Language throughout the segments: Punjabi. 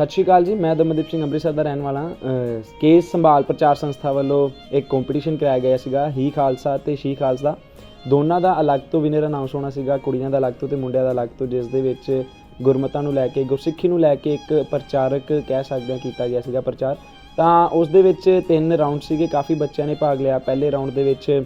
ਸਤਿ ਸ਼੍ਰੀ ਅਕਾਲ ਜੀ, ਮੈਂ ਦਮਨਦੀਪ ਸਿੰਘ ਅੰਮ੍ਰਿਤਸਰ ਦਾ ਰਹਿਣ ਵਾਲਾ ਹਾਂ। ਕੇਸ ਸੰਭਾਲ ਪ੍ਰਚਾਰ ਸੰਸਥਾ ਵੱਲੋਂ ਇੱਕ ਕੰਪੀਟੀਸ਼ਨ ਕਰਾਇਆ ਗਿਆ ਸੀਗਾ, ਹੀ ਖਾਲਸਾ ਤੇ ਸ਼ੀ ਖਾਲਸਾ। ਦੋਨਾਂ ਦਾ ਅਲੱਗ ਤੋਂ ਵਿਨਰ ਅਨਾਉਂਸ ਹੋਣਾ ਸੀਗਾ, ਕੁੜੀਆਂ ਦਾ ਅਲੱਗ ਤੋਂ ਤੇ ਮੁੰਡਿਆਂ ਦਾ ਅਲੱਗ ਤੋਂ, ਜਿਸ ਦੇ ਵਿੱਚ ਗੁਰਮਤਾਂ ਨੂੰ ਲੈ ਕੇ, ਗੁਰਸਿੱਖੀ ਨੂੰ ਲੈ ਕੇ ਇੱਕ ਪ੍ਰਚਾਰਕ ਕਹਿ ਸਕਦੇ ਹਾਂ ਕੀਤਾ ਗਿਆ ਸੀਗਾ ਪ੍ਰਚਾਰ। ਤਾਂ ਉਸ ਦੇ ਵਿੱਚ ਤਿੰਨ ਰਾਉਂਡ ਸੀਗੇ, ਕਾਫੀ ਬੱਚਿਆਂ ਨੇ ਭਾਗ ਲਿਆ। ਪਹਿਲੇ ਰਾਉਂਡ ਦੇ ਵਿੱਚ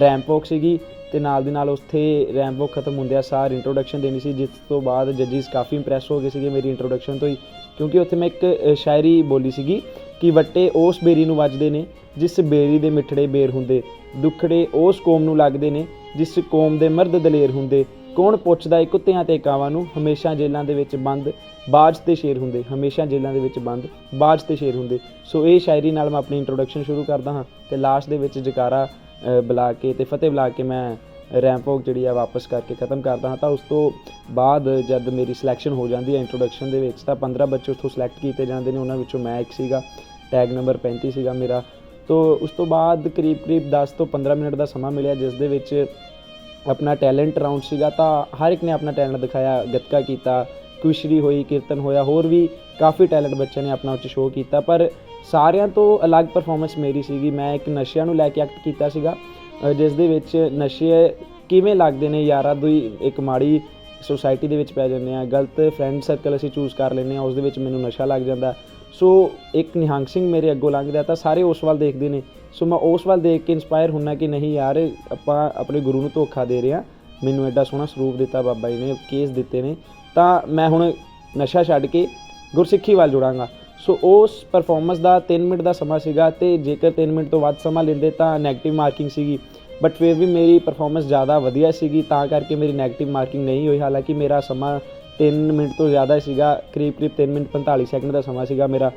ਰੈਂਪ ਵਾਕ ਸੀਗੀ ਤੇ ਨਾਲ ਦੀ ਨਾਲ ਉੱਥੇ ਰੈਂਪ ਵਾਕ ਖਤਮ ਹੁੰਦਿਆਂ ਸਾਰ ਇੰਟਰੋਡਕਸ਼ਨ ਦੇਣੀ ਸੀ, ਜਿਸ ਤੋਂ ਬਾਅਦ ਜੱਜਿਸ ਕਾਫੀ ਇੰਪ੍ਰੈਸ ਹੋ ਗਏ ਸੀਗੇ ਮੇਰੀ ਇੰਟਰੋਡਕਸ਼ਨ ਤੋਂ ਹੀ। ਕਿਉਂਕਿ ਉੱਥੇ ਮੈਂ ਇੱਕ ਸ਼ਾਇਰੀ ਬੋਲੀ ਸੀਗੀ ਕਿ ਵੱਟੇ ਉਸ ਬੇਰੀ ਨੂੰ ਵੱਜਦੇ ਨੇ, ਜਿਸ ਬੇਰੀ ਦੇ ਮਿੱਠੜੇ ਬੇਰ ਹੁੰਦੇ। ਦੁੱਖੜੇ ਉਸ ਕੌਮ ਨੂੰ ਲੱਗਦੇ ਨੇ, ਜਿਸ ਕੌਮ ਦੇ ਮਰਦ ਦਲੇਰ ਹੁੰਦੇ। ਕੌਣ ਪੁੱਛਦਾ ਏ ਕੁੱਤਿਆਂ ਤੇ ਕਾਵਾਂ ਨੂੰ, ਹਮੇਸ਼ਾ ਜੇਲ੍ਹਾਂ ਦੇ ਵਿੱਚ ਬੰਦ, ਬਾਜ ਤੇ ਸ਼ੇਰ ਹੁੰਦੇ। ਹਮੇਸ਼ਾ ਜੇਲ੍ਹਾਂ ਦੇ ਵਿੱਚ ਬੰਦ, ਬਾਜ ਤੇ ਸ਼ੇਰ ਹੁੰਦੇ। ਸੋ ਇਹ ਸ਼ਾਇਰੀ ਨਾਲ ਮੈਂ ਆਪਣੀ ਇੰਟਰੋਡਕਸ਼ਨ ਸ਼ੁਰੂ ਕਰਦਾ ਹਾਂ ਤੇ ਲਾਸਟ ਦੇ ਵਿੱਚ ਜਕਾਰਾ ਬੁਲਾ ਕੇ ਤੇ ਫਤਿਹ ਬੁਲਾ ਕੇ ਮੈਂ ਰੈਂਪ ਵਾਕ ਜਿਹੜੀ ਆ ਵਾਪਸ ਕਰਕੇ ਖਤਮ ਕਰਦਾ ਹਾਂ, ਤਾਂ ਉਸ ਤੋਂ ਬਾਅਦ ਜਦ ਮੇਰੀ ਸਿਲੈਕਸ਼ਨ ਹੋ ਜਾਂਦੀ ਹੈ ਇੰਟਰੋਡਕਸ਼ਨ ਦੇ ਵਿੱਚ, ਤਾਂ 15 ਬੱਚੇ ਉੱਥੋਂ ਸਿਲੈਕਟ ਕੀਤੇ ਜਾਂਦੇ ਨੇ, ਉਹਨਾਂ ਵਿੱਚੋਂ ਮੈਂ ਇੱਕ ਸੀਗਾ ਟੈਗ ਨੰਬਰ 35 ਸੀਗਾ ਮੇਰਾ। ਤੋਂ ਉਸ ਤੋਂ ਬਾਅਦ ਕਰੀਬ ਕਰੀਬ 10 ਤੋਂ 15 ਮਿੰਟ ਦਾ ਸਮਾਂ ਮਿਲਿਆ, ਜਿਸ ਦੇ ਵਿੱਚ ਆਪਣਾ ਟੈਲੈਂਟ ਰਾਉਂਡ ਸੀਗਾ, ਤਾਂ ਹਰ ਇੱਕ ਨੇ ਆਪਣਾ ਟੈਲੈਂਟ ਦਿਖਾਇਆ, ਗੱਤਕਾ ਕੀਤਾ, ਕੁਸ਼ਰੀ ਹੋਈ, ਕੀਰਤਨ ਹੋਇਆ, ਹੋਰ ਵੀ ਕਾਫੀ ਟੈਲੈਂਟ ਬੱਚਿਆਂ ਨੇ ਆਪਣਾ ਉੱਚ ਸ਼ੋਅ ਕੀਤਾ, ਪਰ ਸਾਰਿਆਂ ਤੋਂ ਅਲੱਗ ਪਰਫਾਰਮੈਂਸ ਮੇਰੀ ਸੀਗੀ। ਮੈਂ ਇੱਕ ਨਸ਼ਿਆਂ ਨੂੰ ਲੈ ਕੇ ਐਕਟ ਕੀਤਾ ਸੀਗਾ ਜਿਸ ਦੇ ਵਿੱਚ ਨਸ਼ੇ ਕਿਵੇਂ ਲੱਗਦੇ ਨੇ ਯਾਰਾਂ ਦੀ ਇੱਕ ਮਾੜੀ ਸੋਸਾਇਟੀ ਦੇ ਵਿੱਚ ਪੈ ਜਾਂਦੇ ਆ, ਗਲਤ ਫਰੈਂਡ ਸਰਕਲ ਅਸੀਂ ਚੂਜ਼ ਕਰ ਲੈਂਦੇ ਆ, ਉਸ ਦੇ ਵਿੱਚ ਮੈਨੂੰ ਨਸ਼ਾ ਲੱਗ ਜਾਂਦਾ। ਸੋ ਇੱਕ ਨਿਹੰਗ ਸਿੰਘ ਮੇਰੇ ਅੱਗੋਂ ਲੰਘਦਾ ਤਾਂ ਸਾਰੇ ਉਸ ਵੱਲ ਦੇਖਦੇ ਨੇ। ਸੋ ਮੈਂ ਉਸ ਵੱਲ ਦੇਖ ਕੇ ਇਨਸਪਾਇਰ ਹੁੰਨਾ ਕਿ ਨਹੀਂ ਯਾਰ, ਆਪਾਂ ਆਪਣੇ ਗੁਰੂ ਨੂੰ ਧੋਖਾ ਦੇ ਰਹੇ ਆ। ਮੈਨੂੰ ਐਡਾ ਸੋਹਣਾ ਸਰੂਪ ਦਿੱਤਾ ਬਾਬਾ ਜੀ ਨੇ ਕੇਸ ਦਿੱਤੇ ਨੇ। ਤਾਂ ਮੈਂ ਹੁਣ ਨਸ਼ਾ ਛੱਡ ਕੇ ਗੁਰਸਿੱਖੀ ਵੱਲ ਜੁੜਾਂਗਾ। ਸੋ ਉਸ ਪਰਫਾਰਮੈਂਸ ਦਾ 3 ਮਿੰਟ ਦਾ ਸਮਾਂ ਸੀਗਾ ਤੇ ਜੇਕਰ 3 ਮਿੰਟ ਤੋਂ ਵੱਧ ਸਮਾਂ ਲੈਂਦੇ ਤਾਂ 네ਗੇਟਿਵ ਮਾਰਕਿੰਗ ਸੀਗੀ। ਬਟ ਫਿਰ ਵੀ ਮੇਰੀ ਪਰਫਾਰਮੈਂਸ ਜ਼ਿਆਦਾ ਵਧੀਆ ਸੀਗੀ, ਤਾਂ ਕਰਕੇ ਮੇਰੀ 네ਗੇਟਿਵ ਮਾਰਕਿੰਗ ਨਹੀਂ ਹੋਈ। ਹਾਲਾਂਕਿ ਮੇਰਾ ਸਮਾਂ 3 ਮਿੰਟ ਤੋਂ ਜ਼ਿਆਦਾ ਸੀਗਾ, ਕਰੀਬ ਕਰੀਬ 3 ਮਿੰਟ 45 ਸੈਕਿੰਡ ਦਾ ਸਮਾਂ ਸੀਗਾ ਮੇਰਾ।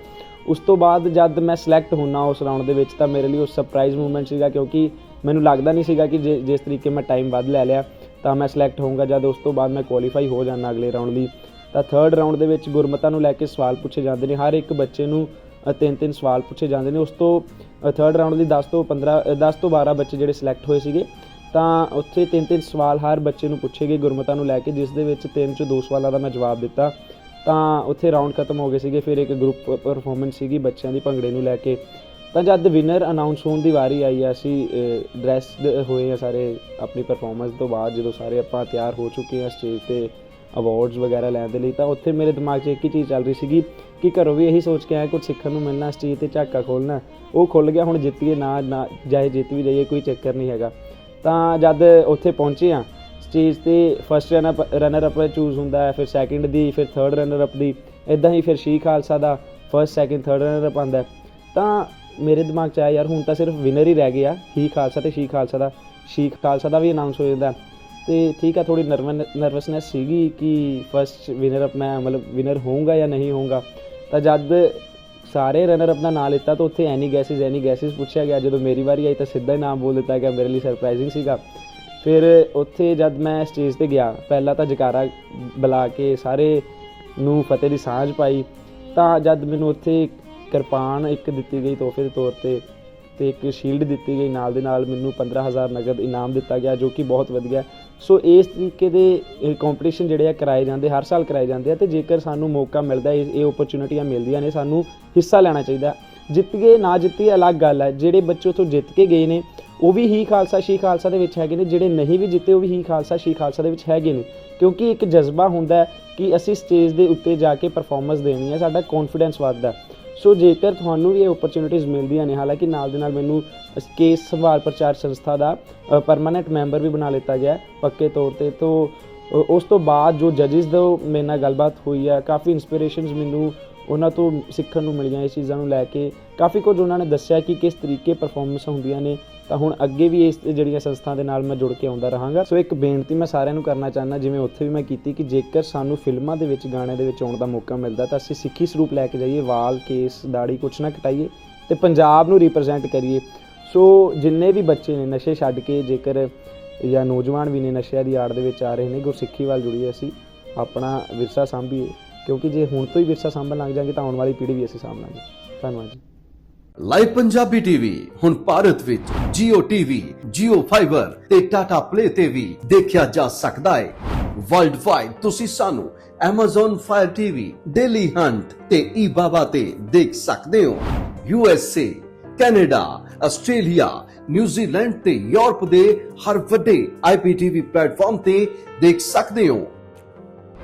ਉਸ ਤੋਂ ਬਾਅਦ ਜਦ ਮੈਂ ਸਿਲੈਕਟ ਹੁੰਨਾ ਉਸ ਰਾਊਂਡ ਦੇ ਵਿੱਚ ਤਾਂ ਮੇਰੇ ਲਈ ਉਹ ਸਰਪ੍ਰਾਈਜ਼ ਮੂਵਮੈਂਟ ਸੀਗਾ, ਕਿਉਂਕਿ ਮੈਨੂੰ ਲੱਗਦਾ ਨਹੀਂ ਸੀਗਾ ਕਿ ਜੇ- ਜਿਸ ਤਰੀਕੇ ਮੈਂ ਟਾਈਮ ਵੱਧ ਲੈ ਲਿਆ, ਤਾਂ ਮੈਂ ਸਿਲੈਕਟ ਹੋਊਂਗਾ। ਜਦ ਉਸ ਤੋਂ ਬਾਅਦ ਮੈਂ ਕੁਆਲੀਫਾਈ ਹੋ ਜਾਣਾ ਅਗਲੇ ਰਾਊਂਡ ਲਈ ਤਾਂ ਥਰਡ ਰਾਊਂਡ ਦੇ ਵਿੱਚ ਗੁਰਮਤਾਂ ਨੂੰ ਲੈ ਕੇ ਸਵਾਲ ਪੁੱਛੇ ਜਾਂਦੇ ਨੇ। ਹਰ ਇੱਕ ਬੱਚੇ ਨੂੰ ਤਿੰਨ ਤਿੰਨ ਸਵਾਲ ਪੁੱਛੇ ਜਾਂਦੇ ਨੇ। ਉਸ ਤੋਂ ਥਰਡ ਰਾਊਂਡ ਦੀ 10 ਤੋਂ 15 ਅ, 10 ਤੋਂ 12 ਬੱਚੇ ਜਿਹੜੇ ਸਿਲੈਕਟ ਹੋਏ ਸੀਗੇ ਤਾਂ ਉੱਥੇ ਤਿੰਨ ਤਿੰਨ ਸਵਾਲ ਹਰ ਬੱਚੇ ਨੂੰ ਪੁੱਛੇ ਗਏ ਗੁਰਮਤਾਂ ਨੂੰ ਲੈ ਕੇ ਜਿਸ ਦੇ ਵਿੱਚ ਤਿੰਨ ਚੋਂ ਦੋ ਸਵਾਲਾਂ ਦਾ ਮੈਂ ਜਵਾਬ ਦਿੱਤਾ। ਤਾਂ ਉੱਥੇ ਰਾਊਂਡ ਖਤਮ ਹੋ ਗਏ ਸੀਗੇ। ਫਿਰ ਇੱਕ ਗਰੁੱਪ ਪਰਫਾਰਮੈਂਸ ਸੀਗੀ ਬੱਚਿਆਂ ਦੀ ਭੰਗੜੇ ਨੂੰ ਲੈ ਕੇ। ਤਾਂ ਜਦ ਵਿਨਰ ਅਨਾਉਂਸ ਹੋਣ ਦੀ ਵਾਰੀ ਆਈ ਆ ਅਸੀਂ ਡਰੈਸਡ ਹੋਏ ਆ ਸਾਰੇ ਆਪਣੀ ਪਰਫਾਰਮੈਂਸ ਤੋਂ ਬਾਅਦ ਜਦੋਂ ਸਾਰੇ ਆਪਾਂ ਤਿਆਰ ਹੋ ਚੁੱਕੇ ਆ ਸਟੇਜ ਤੇ। ਅਵਾਰਡਸ ਵਗੈਰਾ ਲੈਣ ਦੇ ਲਈ, ਤਾਂ ਉੱਥੇ ਮੇਰੇ ਦਿਮਾਗ 'ਚ ਇੱਕ ਹੀ ਚੀਜ਼ ਚੱਲ ਰਹੀ ਸੀਗੀ ਕਿ ਘਰੋਂ ਵੀ ਇਹੀ ਸੋਚ ਕੇ ਆਇਆ ਕੁਝ ਸਿੱਖਣ ਨੂੰ ਮਿਲਣਾ, ਇਸ ਚੀਜ਼ ਤੇ ਝਾਕਾ ਖੋਲਣਾ ਉਹ ਖੁੱਲ ਗਿਆ, ਹੁਣ ਜਿੱਤੀਏ ਨਾ ਨਾ ਜਾਏ ਜਿੱਤ ਵੀ ਜਾਈਏ, ਕੋਈ ਚੱਕਰ ਨਹੀਂ ਹੈਗਾ। ਤਾਂ ਜਦ ਉੱਥੇ ਪਹੁੰਚੇ ਆ ਸਟੇਜ ਤੇ ਫਸਟ ਰਨਰ ਅਪ ਚੂਜ਼ ਹੁੰਦਾ ਹੈ, ਫਿਰ ਸੈਕਿੰਡ ਦੀ, ਫਿਰ ਥਰਡ ਰਨਰ ਅਪ ਦੀ ਇਦਾਂ ਹੀ ਫਿਰ ਸ਼ੀ ਖਾਲਸਾ ਦਾ first second third runner up ਆਂਦਾ ਤਾਂ ਮੇਰੇ ਦਿਮਾਗ 'ਚ ਆਇਆ, ਯਾਰ ਹੁਣ ਤਾਂ ਸਿਰਫ ਵਿਨਰ ਹੀ ਰਹਿ ਗਿਆ, ਹੀ ਖਾਲਸਾ ਤੇ ਸ਼ੀ ਖਾਲਸਾ ਦਾ ਸ਼ੀ ਖਾਲਸਾ ਦਾ ਵੀ ਅਨਾਉਂਸ ਹੋ ਜਾਂਦਾ ਤੇ ਠੀਕ ਆ, ਥੋੜੀ ਨਰਵਸਨੈਸ ਸੀਗੀ ਕਿ ਫਸਟ ਵਿਨਰ ਅਪ ਮੈਂ ਮਤਲਬ ਵਿਨਰ ਹੋਊਂਗਾ ਜਾਂ ਨਹੀਂ ਹੋਊਂਗਾ। ਤਾਂ ਜਦ ਸਾਰੇ ਰਨਰ ਆਪਣਾ ਨਾਂ ਲਿੱਤਾ, ਤਾਂ ਉੱਥੇ ਐਨੀ ਗੈਸਿਸ ਐਨੀ ਗੈਸਿਸ ਪੁੱਛਿਆ ਗਿਆ। ਜਦੋਂ ਮੇਰੀ ਵਾਰੀ ਆਈ ਤਾਂ ਸਿੱਧਾ ਹੀ ਨਾਮ ਬੋਲ ਦਿੱਤਾ ਗਿਆ, ਮੇਰੇ ਲਈ ਸਰਪ੍ਰਾਈਜ਼ਿੰਗ ਸੀਗਾ। ਫਿਰ ਉੱਥੇ ਜਦ ਮੈਂ ਸਟੇਜ ਤੇ ਗਿਆ, ਪਹਿਲਾਂ ਤਾਂ ਜਕਾਰਾ ਬੁਲਾ ਕੇ ਸਾਰੇ ਨੂੰ ਫਤਿਹ ਦੀ ਸਾਂਝ ਪਾਈ। ਤਾਂ ਜਦ ਮੈਨੂੰ ਉੱਥੇ ਕਿਰਪਾਨ ਇੱਕ ਦਿੱਤੀ ਗਈ ਤੋਹਫੇ ਦੇ ਤੌਰ ਤੇ ਤੇ ਇੱਕ ਸ਼ੀਲਡ ਦਿੱਤੀ ਗਈ ਨਾਲ ਦੇ ਨਾਲ ਮੈਨੂੰ 15000 ਨਗਦ ਇਨਾਮ ਦਿੱਤਾ ਗਿਆ ਜੋ ਕਿ ਬਹੁਤ ਵਧੀਆ ਸੋ ਇਸ ਤਰੀਕੇ ਦੇ ਕੰਪੀਟੀਸ਼ਨ ਜਿਹੜੇ ਆ ਕਰਾਏ ਜਾਂਦੇ ਹਰ ਸਾਲ ਕਰਾਏ ਜਾਂਦੇ ਆ ਤੇ ਜੇਕਰ ਸਾਨੂੰ ਮੌਕਾ ਮਿਲਦਾ ਹੈ, ਇਹ ਇਹ ਓਪਰਚੁਨਿਟੀਆਂ ਮਿਲਦੀਆਂ ਨੇ ਸਾਨੂੰ ਹਿੱਸਾ ਲੈਣਾ ਚਾਹੀਦਾ ਜਿੱਤ ਗਏ ਨਾ ਜਿੱਤੀ ਅਲੱਗ ਗੱਲ ਹੈ ਜਿਹੜੇ ਬੱਚੇ ਉੱਥੋਂ ਜਿੱਤ ਕੇ ਗਏ ਨੇ ਉਹ ਵੀ ਹੀ ਖਾਲਸਾ ਸ਼ੀ ਖਾਲਸਾ ਦੇ ਵਿੱਚ ਹੈਗੇ ਨੇ ਜਿਹੜੇ ਨਹੀਂ ਵੀ ਜਿੱਤੇ ਉਹ ਵੀ ਹੀ ਖਾਲਸਾ ਸ਼ੀ ਖਾਲਸਾ ਦੇ ਵਿੱਚ ਹੈਗੇ ਨੇ। ਕਿਉਂਕਿ ਇੱਕ ਜਜ਼ਬਾ ਹੁੰਦਾ ਕਿ ਅਸੀਂ ਸਟੇਜ ਦੇ ਉੱਤੇ ਜਾ ਕੇ ਪਰਫਾਰਮੈਂਸ ਦੇਣੀ ਹੈ ਸਾਡਾ ਕੌਨਫੀਡੈਂਸ ਵੱਧਦਾ ਸੋ ਜੇਕਰ ਤੁਹਾਨੂੰ ਵੀ ਇਹ ਓਪਰਚੁਨਿਟੀਜ਼ ਮਿਲਦੀਆਂ ਨੇ, ਹਾਲਾਂਕਿ ਨਾਲ ਦੇ ਨਾਲ ਮੈਨੂੰ ਕੇਸ ਸੰਭਾਲ ਪ੍ਰਚਾਰ ਸੰਸਥਾ ਦਾ ਪਰਮਾਨੈਂਟ ਮੈਂਬਰ ਵੀ ਬਣਾ ਲਿੱਤਾ ਗਿਆ ਪੱਕੇ ਤੌਰ ਤੇ ਤੋਂ ਉਸ ਤੋਂ ਬਾਅਦ ਜੋ ਜੱਜਿਸ ਦਾ ਮੇਰੇ ਨਾਲ ਗੱਲਬਾਤ ਹੋਈ ਹੈ, ਕਾਫੀ ਇਨਸਪੀਰੇਸ਼ਨਸ ਮੈਨੂੰ ਉਹਨਾਂ ਤੋਂ ਸਿੱਖਣ ਨੂੰ ਮਿਲੀਆਂ ਇਸ ਚੀਜ਼ਾਂ ਨੂੰ ਲੈ ਕੇ। ਕਾਫੀ ਕੁਝ ਉਹਨਾਂ ਨੇ ਦੱਸਿਆ ਕਿ ਕਿਸ ਤਰੀਕੇ ਪਰਫਾਰਮੈਂਸ ਹੁੰਦੀਆਂ ਨੇ। ਤਾਂ ਹੁਣ ਅੱਗੇ ਵੀ ਇਸ ਜਿਹੜੀਆਂ ਸੰਸਥਾ ਦੇ ਨਾਲ ਮੈਂ ਜੁੜ ਕੇ ਆਉਂਦਾ ਰਹਾਂਗਾ। ਸੋ ਇੱਕ ਬੇਨਤੀ ਮੈਂ ਸਾਰਿਆਂ ਨੂੰ ਕਰਨਾ ਚਾਹੁੰਦਾ, ਜਿਵੇਂ ਉੱਥੇ ਵੀ ਮੈਂ ਕੀਤੀ ਕਿ ਜੇਕਰ ਸਾਨੂੰ ਫਿਲਮਾਂ ਦੇ ਵਿੱਚ ਗਾਣੇ ਦੇ ਵਿੱਚ ਆਉਣ ਦਾ ਮੌਕਾ ਮਿਲਦਾ, ਤਾਂ ਅਸੀਂ ਸਿੱਖੀ ਸਰੂਪ ਲੈ ਕੇ ਜਾਈਏ। ਵਾਲ, ਕੇਸ ਦਾੜੀ ਕੁਛ ਨਾ ਕਟਾਈਏ ਤੇ ਪੰਜਾਬ ਨੂੰ ਰਿਪਰੈਜ਼ੈਂਟ ਕਰੀਏ। ਸੋ ਜਿੰਨੇ ਵੀ ਬੱਚੇ ਨੇ ਨਸ਼ੇ ਛੱਡ ਕੇ, ਜੇਕਰ ਜਾਂ ਨੌਜਵਾਨ ਵੀ ਨੇ ਨਸ਼ਿਆਂ ਦੀ ਆੜ ਦੇ ਵਿੱਚ ਆ ਰਹੇ ਨੇ, ਗੁਰਸਿੱਖੀ ਵੱਲ ਜੁੜੀਏ ਅਸੀਂ। ਆਪਣਾ ਵਿਰਸਾ ਸਾਂਭੀਏ। ਕਿਉਂਕਿ ਜੇ ਹੁਣ ਤੋਂ ਹੀ ਵਿਰਸਾ ਸਾਂਭਣ ਲੱਗ ਤਾਂ ਆਉਣ ਵਾਲੀ ਪੀੜ੍ਹੀ ਵੀ ਅਸੀਂ ਸਾਂਭਾਂਗੇ ਧੰਨਵਾਦ ਜੀ। ਲਾਈਵ ਪੰਜਾਬੀ ਟੀਵੀ ਹੁਣ ਭਾਰਤ ਵਿੱਚ Jio TV, Jio Fiber ਤੇ Tata Play ਤੇ ਵੀ ਦੇਖਿਆ ਜਾ ਸਕਦਾ ਹੈ। ਵਰਲਡ ਵਾਈਡ ਤੁਸੀਂ ਸਾਨੂੰ Amazon Fire TV, Daily Hunt ਤੇ eBaba ਤੇ ਦੇਖ ਸਕਦੇ ਹੋ। USA, Canada, Australia, New Zealand ਤੇ ਯੂਰਪ ਦੇ ਹਰ ਵੱਡੇ IPTV ਪਲੇਟਫਾਰਮ ਤੇ ਦੇਖ ਸਕਦੇ ਹੋ।